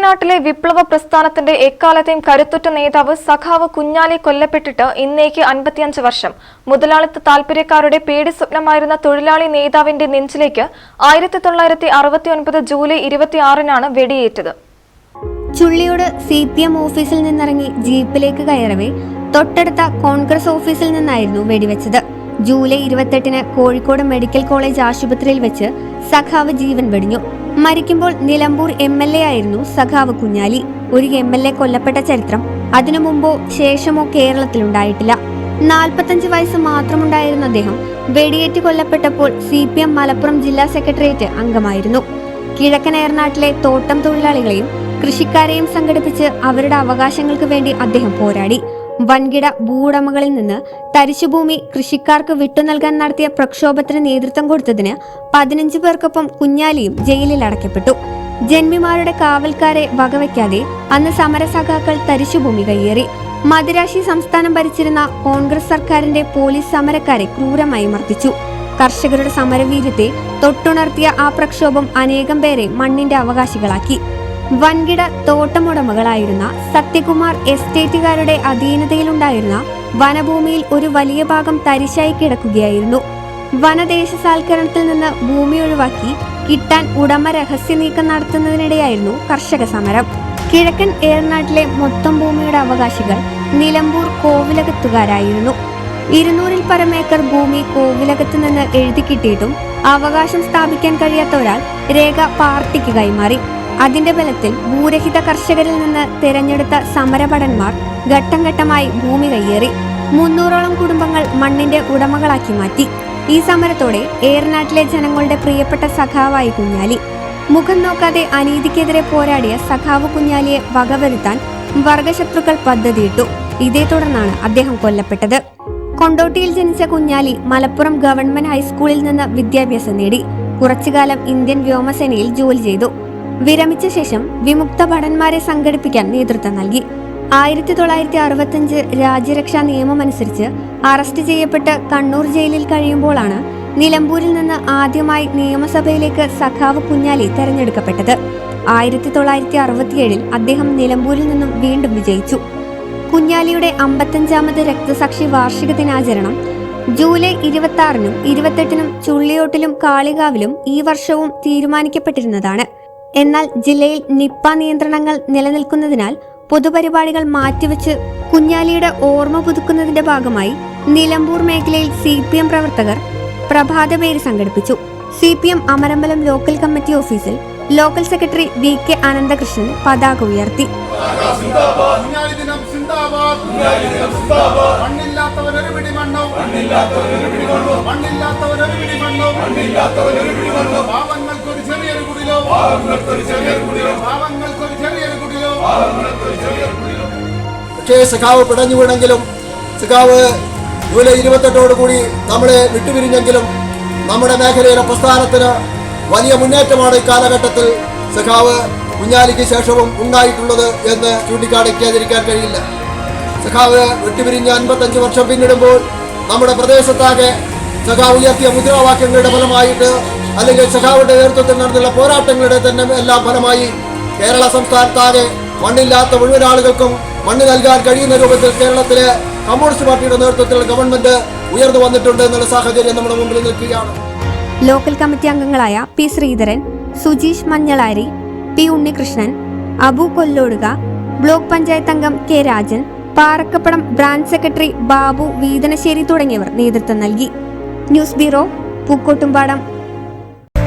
ഏറനാട്ടിലെ വിപ്ലവ പ്രസ്ഥാനത്തിന്റെ എക്കാലത്തെയും കരുത്തുറ്റ നേതാവ് സഖാവ് കുഞ്ഞാലി കൊല്ലപ്പെട്ടിട്ട് ഇന്നേക്ക് അൻപത്തിയഞ്ച് വർഷം. മുതലാളിത്ത താൽപര്യക്കാരുടെ പേടി സ്വപ്നമായിരുന്ന തൊഴിലാളി നേതാവിന്റെ നെഞ്ചിലേക്ക് ആയിരത്തി തൊള്ളായിരത്തി അറുപത്തി ഒൻപത് ജൂലൈ ഇരുപത്തിയാറിനാണ് വെടിയേറ്റത്. ചുള്ളിയോട് സി പി എം ഓഫീസിൽ നിന്നിറങ്ങി ജീപ്പിലേക്ക് കയറവേ തൊട്ടടുത്ത കോൺഗ്രസ് ഓഫീസിൽ നിന്നായിരുന്നു വെടിവെച്ചത്. ജൂലൈ ഇരുപത്തെട്ടിന് കോഴിക്കോട് മെഡിക്കൽ കോളേജ് ആശുപത്രിയിൽ വെച്ച് സഖാവ് ജീവൻ വെടിഞ്ഞു. മരിക്കുമ്പോൾ നിലമ്പൂർ എം എൽ എ ആയിരുന്നു സഖാവ് കുഞ്ഞാലി. ഒരു എം എൽ എ കൊല്ലപ്പെട്ട ചരിത്രം അതിനു മുമ്പോ ശേഷമോ കേരളത്തിലുണ്ടായിട്ടില്ല. നാൽപ്പത്തഞ്ച് വയസ്സ് മാത്രമുണ്ടായിരുന്ന അദ്ദേഹം വെടിയേറ്റ് കൊല്ലപ്പെട്ടപ്പോൾ സി പി എം മലപ്പുറം ജില്ലാ സെക്രട്ടേറിയറ്റ് അംഗമായിരുന്നു. കിഴക്കൻ ഏർനാട്ടിലെ തോട്ടം തൊഴിലാളികളെയും കൃഷിക്കാരെയും സംഘടിപ്പിച്ച് അവരുടെ അവകാശങ്ങൾക്ക് വേണ്ടി അദ്ദേഹം പോരാടി. വൻകിട ഭൂവുടമകളിൽ നിന്ന് തരിശുഭൂമി കൃഷിക്കാർക്ക് വിട്ടു നൽകാൻ നടത്തിയ പ്രക്ഷോഭത്തിന് നേതൃത്വം കൊടുത്തതിന് പതിനഞ്ച് പേർക്കൊപ്പം കുഞ്ഞാലിയും ജയിലിൽ അടയ്ക്കപ്പെട്ടു. ജന്മിമാരുടെ കാവൽക്കാരെ വകവയ്ക്കാതെ അന്ന് സമരസഖാക്കൾ തരിശുഭൂമി കയ്യേറി. മദിരാശി സംസ്ഥാനം ഭരിച്ചിരുന്ന കോൺഗ്രസ് സർക്കാരിന്റെ പോലീസ് സമരക്കാരെ ക്രൂരമായി മർദ്ദിച്ചു. കർഷകരുടെ സമരവീര്യത്തെ തൊട്ടുണർത്തിയ ആ പ്രക്ഷോഭം അനേകം പേരെ മണ്ണിന്റെ അവകാശികളാക്കി. വൻകിട തോട്ടമുടമകളായിരുന്ന സത്യകുമാർ എസ്റ്റേറ്റുകാരുടെ അധീനതയിലുണ്ടായിരുന്ന വനഭൂമിയിൽ ഒരു വലിയ ഭാഗം തരിശായി കിടക്കുകയായിരുന്നു. വനദേശസാൽക്കരണത്തിൽ നിന്ന് ഭൂമി ഒഴിവാക്കി കിട്ടാൻ ഉടമ രഹസ്യ നീക്കം നടത്തുന്നതിനിടെയായിരുന്നു കർഷക സമരം. കിഴക്കൻ ഏറനാട്ടിലെ മൊത്തം ഭൂമിയുടെ അവകാശികൾ നിലമ്പൂർ കോവിലകത്തുകാരായിരുന്നു. ഇരുന്നൂറിൽ പരം ഏക്കർ ഭൂമി കോവിലകത്ത് നിന്ന് എഴുതി കിട്ടിയിട്ടും അവകാശം സ്ഥാപിക്കാൻ കഴിയാത്ത ഒരാൾ രേഖ പാർട്ടിക്ക് കൈമാറി. അതിന്റെ ബലത്തിൽ ഭൂരഹിത കർഷകരിൽ നിന്ന് തിരഞ്ഞെടുത്ത സമരഭടന്മാർ ഘട്ടം ഘട്ടമായി ഭൂമി കയ്യേറി. മുന്നൂറോളം കുടുംബങ്ങൾ മണ്ണിന്റെ ഉടമകളാക്കി മാറ്റി. ഈ സമരത്തോടെ ഏറനാട്ടിലെ ജനങ്ങളുടെ പ്രിയപ്പെട്ട സഖാവായി കുഞ്ഞാലി. മുഖം നോക്കാതെ അനീതിക്കെതിരെ പോരാടിയ സഖാവ് കുഞ്ഞാലിയെ വകവരുത്താൻ വർഗശത്രുക്കൾ പദ്ധതിയിട്ടു. ഇതേ തുടർന്നാണ് അദ്ദേഹം കൊല്ലപ്പെട്ടത്. കൊണ്ടോട്ടിയിൽ ജനിച്ച കുഞ്ഞാലി മലപ്പുറം ഗവൺമെന്റ് ഹൈസ്കൂളിൽ നിന്ന് വിദ്യാഭ്യാസം നേടി. കുറച്ചുകാലം ഇന്ത്യൻ വ്യോമസേനയിൽ ജോലി ചെയ്തു. വിരമിച്ച ശേഷം വിമുക്ത ഭടന്മാരെ സംഘടിപ്പിക്കാൻ നേതൃത്വം നൽകി. ആയിരത്തി തൊള്ളായിരത്തി അറുപത്തഞ്ച് രാജ്യരക്ഷാ നിയമമനുസരിച്ച് അറസ്റ്റ് ചെയ്യപ്പെട്ട് കണ്ണൂർ ജയിലിൽ കഴിയുമ്പോഴാണ് നിലമ്പൂരിൽ നിന്ന് ആദ്യമായി നിയമസഭയിലേക്ക് സഖാവ് കുഞ്ഞാലി തെരഞ്ഞെടുക്കപ്പെട്ടത്. ആയിരത്തി തൊള്ളായിരത്തി അറുപത്തിയേഴിൽ അദ്ദേഹം നിലമ്പൂരിൽ നിന്നും വീണ്ടും വിജയിച്ചു. കുഞ്ഞാലിയുടെ അമ്പത്തഞ്ചാമത് രക്തസാക്ഷി വാർഷിക ദിനാചരണം ജൂലൈ ഇരുപത്തി ആറിനും ഇരുപത്തെട്ടിനും ചുള്ളിയോട്ടിലും കാളികാവിലും ഈ വർഷവും തീരുമാനിക്കപ്പെട്ടിരുന്നതാണ്. എന്നാൽ ജില്ലയിൽ നിപ്പ നിയന്ത്രണങ്ങൾ നിലനിൽക്കുന്നതിനാൽ പൊതുപരിപാടികൾ മാറ്റിവെച്ച് കുഞ്ഞാലിയുടെ ഓർമ്മ പുതുക്കുന്നതിന്റെ ഭാഗമായി നിലമ്പൂർ മേഖലയിൽ സി പി എം പ്രവർത്തകർ പ്രഭാതപേര് സംഘടിപ്പിച്ചു. C P M Amarambalam local committee ഓഫീസിൽ local secretary V K Ananthakrishnan പതാക ഉയർത്തി. കുഞ്ഞാലി പക്ഷേ സഖാവ് പിടഞ്ഞു വീണെങ്കിലും സഖാവ് ജൂലൈ ഇരുപത്തെട്ടോട് കൂടി നമ്മളെ വിട്ടുപിരിഞ്ഞെങ്കിലും നമ്മുടെ മേഖലയിലെ പ്രസ്ഥാനത്തിന് വലിയ മുന്നേറ്റമാണ് ഈ കാലഘട്ടത്തിൽ സഖാവ് കുഞ്ഞാലിക്ക് ശേഷവും ഉണ്ടായിട്ടുള്ളത് എന്ന് ചൂണ്ടിക്കാണിക്കാതിരിക്കാൻ കഴിയില്ല. സഖാവ് വിട്ടുപിരിഞ്ഞ് അൻപത്തഞ്ച് വർഷം പിന്നിടുമ്പോൾ നമ്മുടെ പ്രദേശത്താകെ സഖാവ് ഉയർത്തിയ മുദ്രാവാക്യങ്ങളുടെ ഫലമായിട്ട് അല്ലെങ്കിൽ സഖാവിന്റെ നേതൃത്വത്തിൽ നടന്നുള്ള പോരാട്ടങ്ങളുടെ തന്നെ എല്ലാം ഫലമായി കേരള സംസ്ഥാനത്താകെ മണ്ണില്ലാത്ത മുഴുവൻ ആളുകൾക്കും മണ്ണ് നൽകാൻ കഴിയുന്ന രൂപത്തിൽ കേരളത്തിലെ കമ്മ്യൂണിസ്റ്റ് പാർട്ടിയുടെ നേതൃത്വത്തിൽ ഗവൺമെന്റ് ഉയർന്നു വന്നിട്ടുണ്ട് എന്നുള്ള സാഹചര്യം നമ്മുടെ മുമ്പിൽ നിൽക്കുകയാണ്. ലോക്കൽ കമ്മിറ്റി അംഗങ്ങളായ P Sreedharan Sujeesh Manjalari P Unnikrishnan Abu Kolloduka block panchayat അംഗം K Rajan Parakkapadam branch secretary Babu Veethanasseri തുടങ്ങിയവർ നേതൃത്വം നൽകി. News bureau Pookkottumpadam.